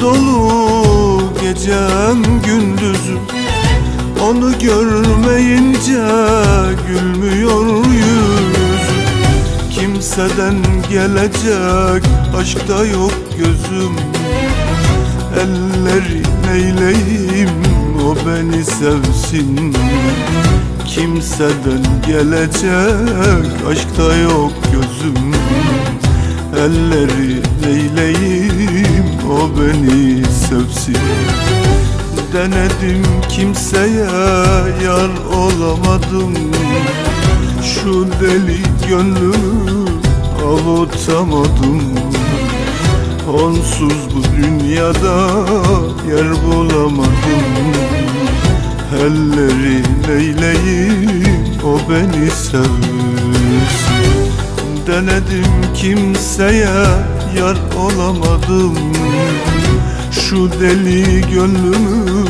dolu gecem gündüzüm Onu görmeyince gülmüyor yüzüm Kimseden gelecek aşkta yok gözüm. Elleri neyleyim o beni sevsin. Kimseden gelecek aşkta yok gözüm. Elleri neyleyim o beni sevsin. Denedim kimseye yar olamadım. Şu deli gönlümü avutamadım. Onsuz bu dünyada yer bulamadım. Elleri neyleyim o beni sevsin. Denedim kimseye yar olamadım. Şu deli gönlümü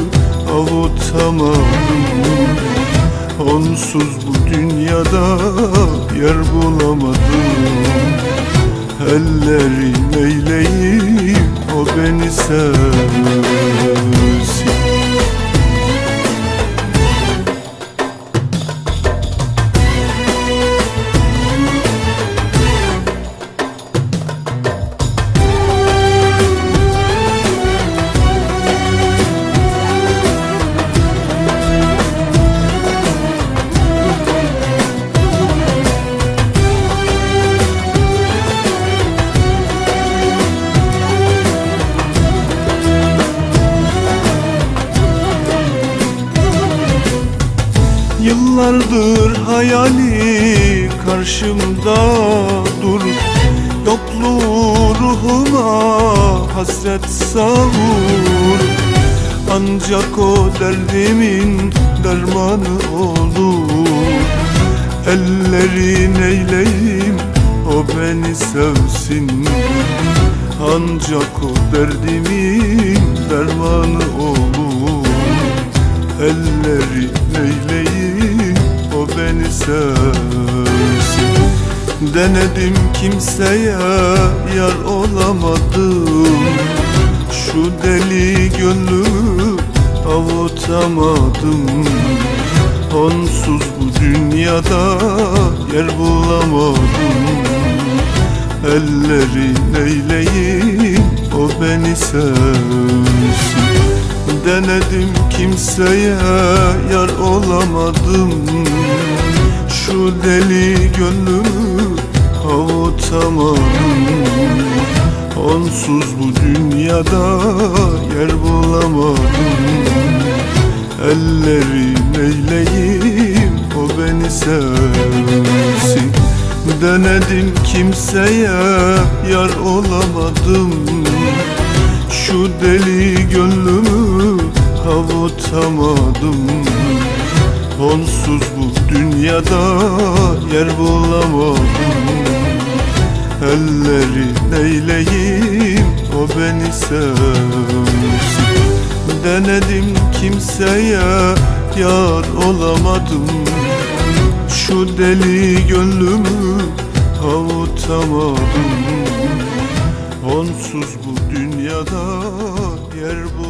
avutamadım. Onsuz bu dünyada yer bulamadım. Elleri neyleyim o beni sevsin Yıllardır hayali karşımda dur. Yokluğu ruhuma hasret savur. Ancak o derdimin dermanı olur. Ellerin eyleyim o beni sevsin. Ancak o derdimin dermanı olur. Elleri neyleyim o beni sevsin. Denedim kimseye yar olamadım. Şu deli gönlümü avutamadım. Onsuz bu dünyada yer bulamadım. Elleri neyleyim o beni sevsin Denedim kimseye yar olamadım. Şu deli gönlümü avutamadım Onsuz bu dünyada yer bulamadım. Elleri neyleyim o beni sevsin. Denedim kimseye yar olamadım Şu deli gönlümü avutamadım Onsuz bu dünyada yer bulamadım. Elleri neyleyim o beni sevsin. Denedim kimseye yar olamadım. Şu deli gönlümü avutamadım Onsuz bu dünyada yer bulamadım